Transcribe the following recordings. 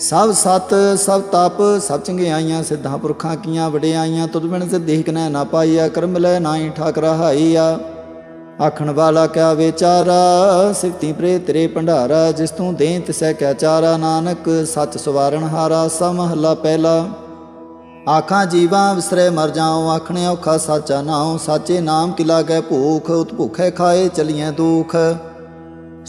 ਸਭ ਸਤ, ਸਭ ਤਪ, ਸਭ ਚੰਗਿਆਈਆਂ ਸਿੱਧਾਂ ਪੁਰਖਾਂ ਕੀਆਂ ਵਡਿਆਈਆਂ ਤੁਧ ਬਿਨ ਸਿੱਧੀ ਕਨੈ ਨਾ ਪਾਈਆ, ਕਰਮ ਲੈ ਨਾਹੀ ਠਾਕ ਰਹਾਈਆ ਆਖਣ ਵਾਲਾ ਕਿਆ ਵਿਚਾਰਾ ਸਿਫਤੀ ਪ੍ਰੇ ਤੇਰੇ ਭੰਡਾਰਾ, ਜਿਸ ਤੂੰ ਦੇ ਤਿਸੈ ਕਿਆ ਚਾਰਾ, ਨਾਨਕ ਸੱਚ ਸਵਾਰਨ ਹਾਰਾ ਸਮਹਲਾ ਪਹਿਲਾ। ਆਖਾਂ ਜੀਵਾਂ ਵਿਸਰੇ ਮਰ ਜਾਉ, ਆਖਣੇ ਔਖਾ ਸਾਚਾ ਨਾਉ, ਸਾਚੇ ਨਾਮ ਕਿਲਾ ਲਾਗੈ ਭੂਖ ਉਤ ਭੁਖੇ ਖਾਏ ਚਲੀਐ ਦੁਖ।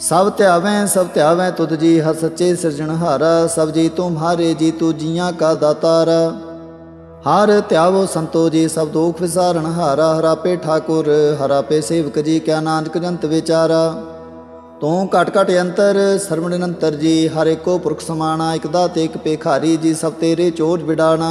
ਸਭ ਧਿਆਵੇਂ ਸਭ ਧਿਆਵੇਂ ਤੁਧ ਜੀ ਹਰ ਸੱਚੇ ਸਿਰਜਣਹਾਰਾ ਸਭ ਜੀ ਤੁਮਹਾਰੇ ਜੀ ਤੂ ਜੀਆਂ ਕਾ ਦਾਤਾਰ। ਹਰ ਧਿਆਵੋ ਸੰਤੋ ਜੀ ਸਭ ਦੁਖ ਵਿਸਾਰਣ ਹਾਰਾ ਹਰਾਪੇ ਠਾਕੁਰ ਹਰਾਪੇ ਸੇਵਕ ਜੀ ਕਿਆ ਨਾਨਕ ਜੰਤ ਵਿਚਾਰਾ। ਤੂੰ ਘਟ ਘਟ ਅੰਤਰ, ਸਰਵਣ ਨਿਰੰਤਰ ਜੀ, ਹਰ ਏਕੋ ਪੁਰਖ ਸਮਾਣਾ, ਇਕ ਦਾਤੇ ਇਕ ਪੇਖਾਰੀ ਜੀ, ਸਭ ਤੇਰੇ ਚੋਜ ਵਿਡਾਣਾ।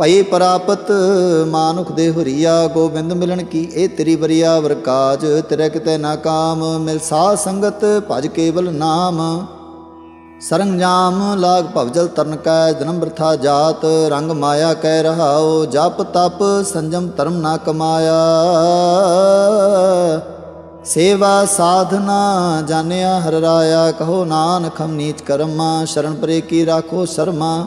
ਭਈ ਪ੍ਰਾਪਤ ਮਾਨੁਖ ਦੇ ਹੁਰੀਆ ਗੋਬਿੰਦ ਮਿਲਣ ਕੀ? ਇਹ ਤੇਰੀ ਬਰੀਆ ਵਰਕਾਜ ਤੇਰੇ ਕਿਤੇ ਨਾ ਕਾਮ, ਮਿਲ ਸਾਧ ਸੰਗਤ ਭਜ ਕੇਵਲ ਨਾਮ। ਸਰੰਜਾਮ ਲਾਗ ਭਵਜਲ ਤਰਨ ਕੈ ਜਨਮ ਬਰਥਾ ਜਾਤ, ਰੰਗ ਮਾਇਆ ਕਹਿ ਰਹਾਓ ਜਪ ਤਪ ਸੰਜਮ ਧਰਮ ਨਾ ਕਮਾਇਆ। ਸੇਵਾ ਸਾਧਨਾ ਜਾਣਿਆ ਹਰ ਰਾਇਆ, ਕਹੋ ਨਾਨਕ ਹਮ ਨੀਚ ਕਰਮਾ, ਸ਼ਰਨ ਪਰੇ ਕੀ ਰਾਖੋ ਸ਼ਰਮਾ।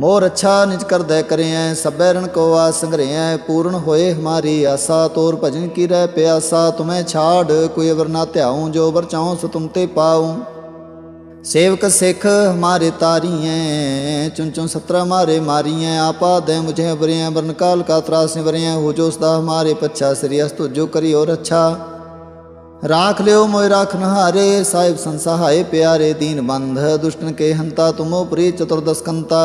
ਮੋਰ ਅੱਛਾ ਨਿਜ ਕਰ ਕਰਦੈ ਕਰਿਐ, ਸਭੈ ਰਣ ਕੋ ਆ ਸੰਗਰਿਐ, ਪੂਰਨ ਹੋਏ ਹਮਾਰੀ ਆਸਾ, ਤੋਰ ਭਜਨ ਕੀ ਰਹਿ ਪਿਆਸਾ, ਤੁਮੈ ਛਾੜ ਕੋਈ ਅਵਰ ਨਾ ਧਿਆਉ, ਜੋ ਵਰ ਚਾਹਉ ਸੋ ਤੁਮ ਤੇ ਪਾਉ। ਸੇਵਕ ਸਿੱਖ ਹਮਾਰੇ ਤਾਰੀਐ ਚੁਨ ਚੁਨ ਸਤਰ ਹਮਾਰੇ ਮਾਰੀਐ, ਆਪਾ ਦੇ ਮੁਝੇ ਬਰਿਐ ਬਰਨ ਕਾਲ ਕਾ ਤਰਾਸ ਨਿਵਰਿਐ, ਹੋ ਜੋ ਸਦਾ ਹਮਾਰੇ ਪੱਛਾ, ਸ੍ਰੀ ਅਸਤੁ ਜੋ ਕਰਿਓ ਰੱਛਾ ਰਾਖ ਲਿਓ ਮੋਇ ਰਾਖਨ ਹਾਰੇ ਸਾਹਿਬ ਸੰਸਹਾਏ ਪਿਆਰੇ ਦੀਨ ਬੰਧ, ਦੁਸ਼ਟਨ ਕੇ ਹੰਤਾ ਤੁਮੋ ਪ੍ਰੀ ਚਤੁਰਦਸਕੰਤਾ।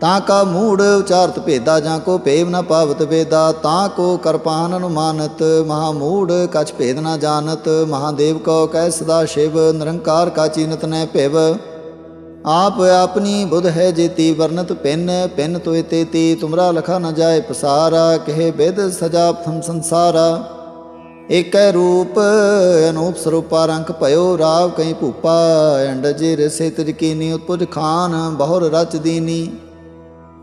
ਤਾਂ ਕਾ ਮੂੜ ਉਚਾਰਤ ਭੇਦਾ ਜਾਂ ਕੋ ਭੇਵ ਨ ਪਾਵਤ ਵੇਦਾ, ਤਾਂ ਕੋ ਕਰਪਾਨ ਅਨੁਮਾਨਤ, ਮਹਾ ਮੂੜ ਕਛ ਭੇਦ ਨ ਜਾਣਤ ਮਹਾਦੇਵ ਕੋ ਕਹਿ ਸਦਾ ਸ਼ਿਵ, ਨਿਰੰਕਾਰ ਕਾ ਚੀਨਤ ਨੈ ਭਿਵ। ਆਪ ਆਪਣੀ ਬੁਧ ਹੈ ਜੇਤੀ ਵਰਨਤ ਪਿੰਨ ਪਿੰਨ ਤੋਇ ਤੇਤੀ ਤੁਮਰਾ ਲਖਾ ਨ ਜਾਏ ਪਸਾਰਾ, ਕਹੇ ਬਿਦ ਸਜਾ ਪ੍ਰਥਮ ਸੰਸਾਰਾ। ਏਕੈ ਰੂਪ ਅਨੂਪ ਸਰੂਪਾ ਰੰਗ ਭਇਓ ਰਾਵ ਕਈ ਭੂਪਾ ਅੰਡ ਜੇ ਰਸੇ ਤਿਜ ਕੀਨੀ ਉਤਪੁਜ ਖਾਨ, ਬਹੁਰ ਰਚ ਦੀਨੀ।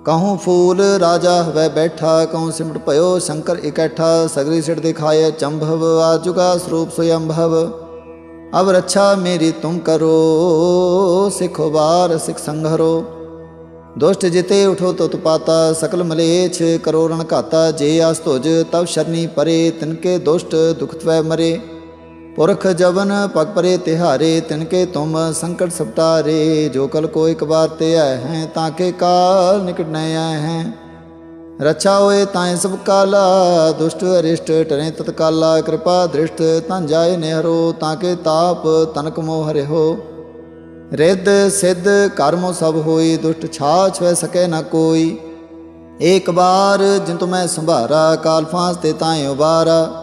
ਕਹੂੰ ਫੂਲ ਰਾਜਾ ਹਵੈ ਬੈਠਾ, ਕਹੂੰ ਸਿਮਟ ਭਇਓ ਸ਼ੰਕਰ ਇਕੱਠਾ, ਸਗਰੀ ਸਿਟ ਦਿਖਾਏ ਚੰਭਵ ਆ ਆਜੁਗਾ ਸਰੂਪ ਸੁਯੰਭਵ। ਅਬ ਰੱਛਾ ਮੇਰੀ ਤੁਮ ਕਰੋ, ਸਿਖੋ ਬਾਰ ਸਿਖ ਸੰਘਰੋ। ਦੁਸ਼ਟ ਜਿਤੇ ਉਠੋ ਤੁਤ ਪਾਤਾ, ਸਕਲ ਮਲੇਛ ਕਰੋ ਰਣ ਘਾਤਾ, ਜੇ ਆਸ ਤੁਜ ਤਵ ਸ਼ਰਨੀ ਪਰੇ ਤਿਨਕੇ ਦੁਸ਼ਟ ਦੁਖ ਤਵੈ ਮਰੇ। ਪੁਰਖ ਜਵਨ ਪਗ ਪਰੇ ਤਿਹਾਰੇ ਤਿਨਕੇ ਤੁਮ ਸੰਕਟ ਸਪਟਾਰੇ, ਜੋ ਕਲ ਕੋ ਇਕ ਬਾਰ ਤੇ ਆਏ ਹੈ, ਤਾਂ ਕੇ ਕਾਲ ਨਿਕਟ ਨ ਆਏ ਹੈ। ਰਛਾ ਹੋਏ ਤਾਏ ਸਭ ਕਾਲਾ, ਦੁਸ਼ਟ ਅਰਿਸ਼ਟ ਟਰੇ ਤਤਕਾਲਾ, ਕਿਰਪਾ ਦ੍ਰਿਸ਼ਟ ਤਾਂ ਜਾਏ ਨਿਹਰੋ, ਤਾਂ ਕੇ ਤਾਪ ਤਨਕ ਮੋਹ ਹਰਿਓ ਰਿੱਧ ਸਿੱਧ ਕਰਮੋ ਸਭ ਹੋਈ, ਦੁਸ਼ਟ ਛਾਛ ਵੈ ਸਕੇ ਨਾ ਕੋਈ। ਏਕ ਬਾਰ ਜਿਨ ਤੁਮੈ ਸੰਭਾਰਾ, ਕਾਲ ਫਾਂਸ ਤੇ ਤਾਏ ਉਬਾਰਾ।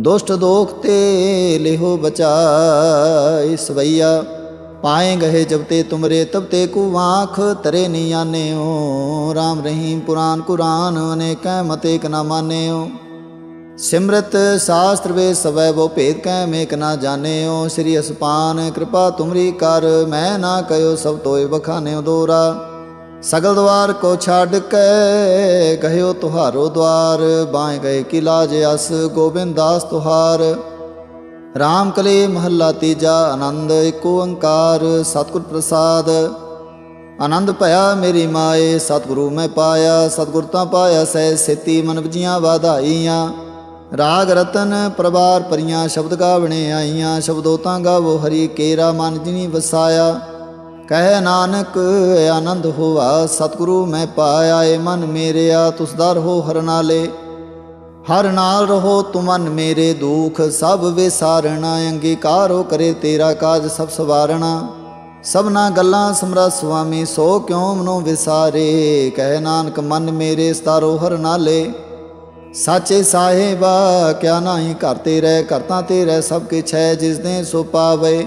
ਦੁਸ਼ਟ ਦੋਖ ਤੇ ਲਿਹੋ ਬਚਾਈ ਸਵਈਆ। ਪਾਏ ਗਏ ਜਬ ਤੇ ਤੁਮਰੇ, ਤਬ ਤੇ ਕੂ ਆਂਖ ਤਰੇ ਨੀ ਆਨਿਓ RAM ਰਹੀਮ ਪੁਰਾਨ ਕੁਰਾਨ, ਅਨੇਕੈ ਮਤੇ ਕ ਨਾ ਮਾਨਿਓ ਸਿਮਰਤ ਸ਼ਾਸਤਰ ਵੇ ਸਵੈ ਬੋ ਭੇਦ ਕੈ, ਮੇਕ ਨਾ ਜਾਣਿਓ ਸ੍ਰੀ ਅਸਪਾਨ, ਕਿਰਪਾ ਤੁਮਰੀ ਕਰ, ਮੈਂ ਨਾ ਕਯੋ ਸਭ ਤੋਏ ਬਖਾਨਿਓ ਦੋਰਾ। ਸਗਲ ਦਵਾਰ ਕੋ ਛੱਡ ਕੇ ਗਹਿਓ ਤੁਹਾਰੋ ਦਵਾਰ ਬਾਏ ਗਏ ਕੀ ਲਾਜ ਅਸ ਗੋਬਿੰਦ ਦਾਸ ਤੁਹਾਰ। ਰਾਮ ਕਲੇ ਮਹੱਲਾ ਤੀਜਾ, ਆਨੰਦ ਏਕ ਓੰਕਾਰ ਸਤਿਗੁਰ ਪ੍ਰਸਾਦ। ਆਨੰਦ ਭਇਆ ਮੇਰੀ ਮਾਏ, ਸਤਿਗੁਰੂ ਮੈਂ ਪਾਇਆ, ਸਤਿਗੁਰ ਤਾਂ ਪਾਇਆ ਸਹਿ ਸੇਤੀ ਮਨ ਵਜੀਆਂ ਵਾਧਾਈਆਂ। ਰਾਗ ਰਤਨ ਪ੍ਰਵਾਰ ਪਰੀਆਂ ਸ਼ਬਦ ਗਾਵਣੇ ਆਈਆਂ ਸ਼ਬਦੋ ਤਾਂ ਗਾਵੋ ਹਰੀ ਕੇਰਾ, ਮਨ ਜਿਨੀ ਵਸਾਇਆ। ਕਹਿ ਨਾਨਕ, ਆਨੰਦ ਹੋਆ, ਸਤਿਗੁਰੂ ਮੈਂ ਪਾਇਆ, ਏ ਮਨ ਮੇਰਿਆ ਤੁਸਦਾਰ ਹੋ ਹਰ ਨਾਲੇ ਹਰ ਨਾਲ ਰਹੋ ਤੁਮਨ ਮੇਰੇ ਦੁਖ, ਸਭ ਵਿਸਾਰਣਾ, ਅੰਗੀਕਾਰੋ ਕਰੇ ਤੇਰਾ ਕਾਜ ਸਭ ਸਵਾਰਣਾ। ਸਭਨਾ ਗੱਲਾਂ ਸਮਰਾ ਸੁਆਮੀ, ਸੋ ਕਿਉ ਮਨੋ ਵਿਸਾਰੇ? ਕਹਿ ਨਾਨਕ, ਮਨ ਮੇਰੇ ਸਤਾਰੋ ਹਰ ਨਾਲੇ ਸਾਚੇ ਸਾਹਿਬਾ, ਕਿਆ ਨਾਹੀ ਘਰ ਤੇ ਰਹਿ, ਕਰਤਾ ਤੇ ਰਹਿ, ਸਭ ਕਿਛ ਹੈ ਜਿਸ ਨੇ ਸੋ ਪਾਵੇ।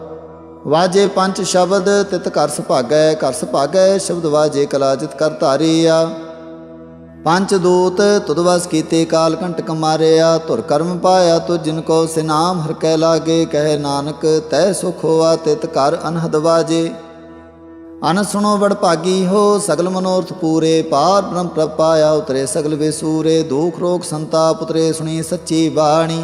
ਵਾਜੇ ਪੰਜ ਸ਼ਬਦ, ਤਿਤ ਘਰ ਸੁਭਾਗੈ ਘਰ ਸੁਭਾਗੈ, ਸ਼ਬਦ ਵਾਜੇ ਕਲਾਜਿਤ ਕਰ ਧਾਰੀਆ। ਪੰਜ ਦੂਤ ਤੁਦਵਸ ਕੀਤੇ ਕਾਲ ਕੰਟਕ ਮਾਰਿਆ ਧੁਰ ਕਰਮ ਪਾਇਆ ਤੁ ਜਿਨ ਕੋ ਸਿਨਾਮ ਹਰ ਕਹਿ ਲਾਗੇ। ਕਹਿ ਨਾਨਕ, ਤੈ ਸੁਖ ਹੋਆ ਤਿਤ ਘਰ ਅਨਹਦ ਵਾਜੇ। ਅਨ ਸੁਣੋ ਵਡ ਭਾਗੀ ਹੋ, ਸਗਲ ਮਨੋਰਥ ਪੂਰੇ। ਪਾਰ ਬ੍ਰਹਮ ਪ੍ਰਭ ਪਾਇਆ ਉਤਰੇ ਸਗਲ ਵਿਸੂਰੇ। ਦੁਖ ਰੋਗ ਸੰਤਾਪ ਉਤਰੇ ਸੁਣੀ ਸੱਚੀ ਬਾਣੀ।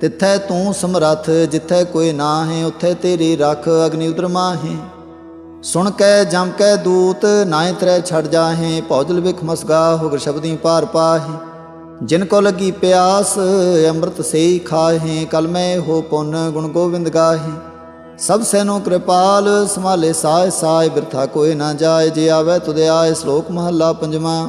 ਤਿੱਥੈ ਤੂੰ ਸਮਰੱਥ, ਜਿੱਥੈ ਕੋਈ ਨਾ ਹੈ ਉੱਥੇ ਤੇਰੀ ਰੱਖ ਅਗਨੀ ਉਦਰ ਮਾਹੇ। ਸੁਣ ਕੈ, ਜਮ ਕੈ ਦੂਤ ਨਾਇ ਤਰੈ ਛੜ ਜਾਹੇ, ਭੌਜਲ ਵਿਖ ਮਸਗਾ ਹੋਗਰ ਸ਼ਬਦੀ ਪਾਰ ਪਾਹੇ। ਜਿਨ ਕੋ ਲਗੀ ਪਿਆਸ, ਅੰਮ੍ਰਿਤ ਸੇਈ ਖਾਹੇ, ਕਲ ਮੈਂ ਹੋ ਪੁੰਨ ਗੁਣ ਗੋਬਿੰਦ ਗਾਹੇ। ਸਭ ਸੈਨੋ ਕਿਰਪਾਲ ਸਮਾਲੇ ਸਾਇ ਸਾਇ ਬਿਰਥਾ ਕੋਈ ਨਾ ਜਾਏ, ਜੇ ਆਵੇ ਤੁਦੇ ਆਏ, ਸ਼ਲੋਕ ਮਹੱਲਾ ਪੰਜਵਾਂ।